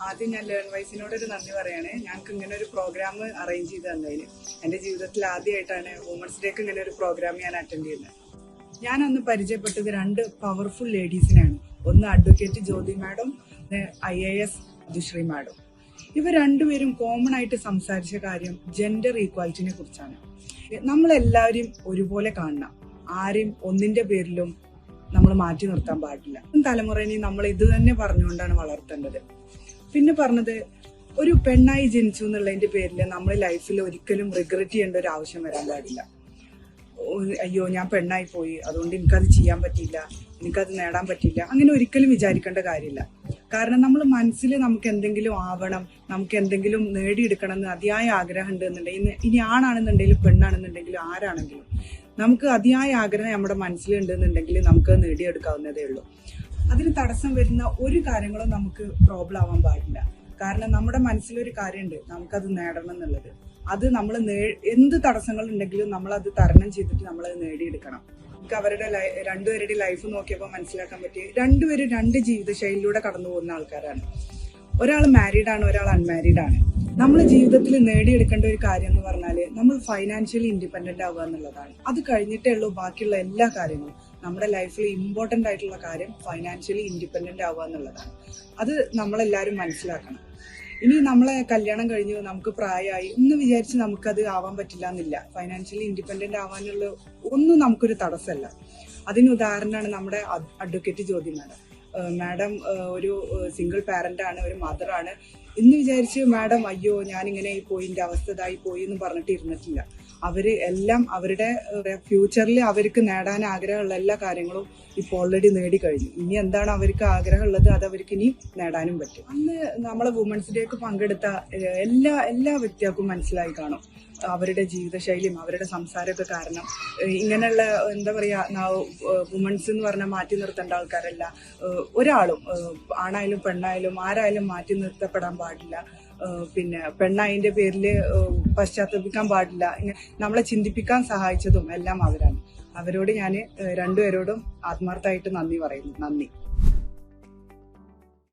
ആദ്യം ഞാൻ ലേൺ വൈസിനോട് ഒരു നന്ദി പറയാണ്. ഞങ്ങൾക്ക് ഇങ്ങനെ ഒരു പ്രോഗ്രാം അറേഞ്ച് ചെയ്ത് തന്നതിന്. എന്റെ ജീവിതത്തിൽ ആദ്യമായിട്ടാണ് വുമൻസ് ഡേക്ക് ഇങ്ങനെ ഒരു പ്രോഗ്രാം ഞാൻ അറ്റൻഡ് ചെയ്യുന്നത്. ഞാൻ അന്ന് പരിചയപ്പെട്ടത് രണ്ട് പവർഫുൾ ലേഡീസിനാണ് ഒന്ന് advocate Jyothi madam I A S Dushri madam. ഇവ രണ്ടുപേരും കോമൺ ആയിട്ട് സംസാരിച്ച കാര്യം ജെൻഡർ ഈക്വാലിറ്റിനെ കുറിച്ചാണ്. നമ്മളെല്ലാവരും ഒരുപോലെ കാണണം. ആരെയും ഒന്നിന്റെ പേരിലും നമ്മൾ മാറ്റി നിർത്താൻ പാടില്ല. തലമുറയിനെ നമ്മൾ ഇത് തന്നെ പറഞ്ഞുകൊണ്ടാണ് വളർത്തേണ്ടത്. പിന്നെ പറഞ്ഞത് ഒരു പെണ്ണായി ജനിച്ചു എന്നുള്ളതിന്റെ പേരിൽ നമ്മൾ ലൈഫിൽ ഒരിക്കലും റിഗ്രറ്റ് ചെയ്യേണ്ട ഒരു ആവശ്യം വരാൻ പാടില്ല. അയ്യോ ഞാൻ പെണ്ണായി പോയി. അതുകൊണ്ട് എനിക്കത് ചെയ്യാൻ പറ്റിയില്ല. എനിക്കത് നേടാൻ പറ്റില്ല അങ്ങനെ ഒരിക്കലും വിചാരിക്കേണ്ട കാര്യമില്ല. കാരണം നമ്മൾ മനസ്സിൽ നമുക്ക് എന്തെങ്കിലും ആവണം നമുക്ക് എന്തെങ്കിലും നേടിയെടുക്കണം എന്ന് അതിയായ ആഗ്രഹം ഉണ്ട് എന്നുണ്ടെങ്കിൽ ഇനി ആണാണെന്നുണ്ടെങ്കിലും പെണ്ണാണെന്നുണ്ടെങ്കിലും ആരാണെങ്കിലും നമുക്ക് അതിയായ ആഗ്രഹം നമ്മുടെ മനസ്സിലുണ്ടെന്നുണ്ടെങ്കിൽ നമുക്ക് നേടിയെടുക്കാവുന്നതേ ഉള്ളൂ. അതിന് തടസ്സം വരുന്ന ഒരു കാര്യങ്ങളും നമുക്ക് പ്രോബ്ലം ആവാൻ പാടില്ല. കാരണം നമ്മുടെ മനസ്സിലൊരു കാര്യമുണ്ട് നമുക്കത് നേടണം എന്നുള്ളത്. അത് നമ്മൾ എന്ത് തടസ്സങ്ങൾ ഉണ്ടെങ്കിലും നമ്മൾ അത് തരണം ചെയ്തിട്ട് നമ്മൾ അത് നേടിയെടുക്കണം. നമുക്ക് അവരുടെ രണ്ടുപേരുടെ ലൈഫ് നോക്കിയപ്പോൾ മനസ്സിലാക്കാൻ പറ്റി രണ്ടുപേരും രണ്ട് ജീവിതശൈലിയിലൂടെ കടന്നു പോകുന്ന ആൾക്കാരാണ്. ഒരാൾ മാരീഡ് ആണ് ഒരാൾ അൺമാരീഡ് ആണ്. നമ്മൾ ജീവിതത്തിൽ നേടിയെടുക്കേണ്ട ഒരു കാര്യം എന്ന് പറഞ്ഞാൽ നമ്മൾ ഫൈനാൻഷ്യലി ഇൻഡിപെൻഡന്റ് ആവുക എന്നുള്ളതാണ്. അത് കഴിഞ്ഞിട്ടേ ഉള്ളൂ ബാക്കിയുള്ള എല്ലാ കാര്യങ്ങളും. നമ്മുടെ ലൈഫിൽ ഇമ്പോർട്ടന്റ് ആയിട്ടുള്ള കാര്യം ഫൈനാൻഷ്യലി ഇൻഡിപെൻഡന്റ് ആവുക എന്നുള്ളതാണ്. അത് നമ്മളെല്ലാവരും മനസ്സിലാക്കണം. ഇനി നമ്മളെ കല്യാണം കഴിഞ്ഞു നമുക്ക് പ്രായമായി എന്ന് വിചാരിച്ച് നമുക്കത് ആവാൻ പറ്റില്ല എന്നില്ല. ഫൈനാൻഷ്യലി ഇൻഡിപെൻഡന്റ് ആവാനുള്ള ഒന്നും നമുക്കൊരു തടസ്സമല്ല. അതിന് ഉദാഹരണമാണ് നമ്മുടെ അഡ്വക്കേറ്റ് ജ്യോതി മാഡം ഒരു സിംഗിൾ പാരന്റ് ആണ് ഒരു മദർ ഇന്ന് വിചാരിച്ച് മാഡം അയ്യോ ഞാനിങ്ങനെ പോയി എന്റെ അവസ്ഥ ഇതായി പോയി എന്ന് പറഞ്ഞിട്ട് ഇരുന്നിട്ടില്ല. അവർ എല്ലാം അവരുടെ ഫ്യൂച്ചറിൽ അവർക്ക് നേടാൻ ആഗ്രഹമുള്ള എല്ലാ കാര്യങ്ങളും ഇപ്പോൾ ഓൾറെഡി നേടിക്കഴിഞ്ഞു. ഇനി എന്താണ് അവർക്ക് ആഗ്രഹമുള്ളത് അത് അവർക്ക് ഇനി നേടാനും പറ്റും. അന്ന് നമ്മളെ വുമൻസ് ഡേക്ക് പങ്കെടുത്ത എല്ലാ എല്ലാ വ്യക്തികൾക്കും മനസ്സിലായി കാണും. അവരുടെ ജീവിതശൈലിയും അവരുടെ സംസാരമൊക്കെ കാരണം ഇങ്ങനെയുള്ള എന്താ പറയാ വുമൻസ് എന്ന് പറഞ്ഞാൽ മാറ്റി നിർത്തേണ്ട ആൾക്കാരല്ല. ഒരാളും ആണായാലും പെണ്ണായാലും ആരായാലും മാറ്റി നിർത്തപ്പെടാൻ പാടില്ല. പിന്നെ പെണ്ണായതിന്റെ പേരിൽ പശ്ചാത്തപിക്കാൻ പാടില്ല. നമ്മളെ ചിന്തിപ്പിക്കാൻ സഹായിച്ചതും എല്ലാം അവരാണ്. അവരോട് ഞാൻ രണ്ടുപേരോടും ആത്മാർത്ഥമായിട്ട് നന്ദി പറയുന്നു. നന്ദി.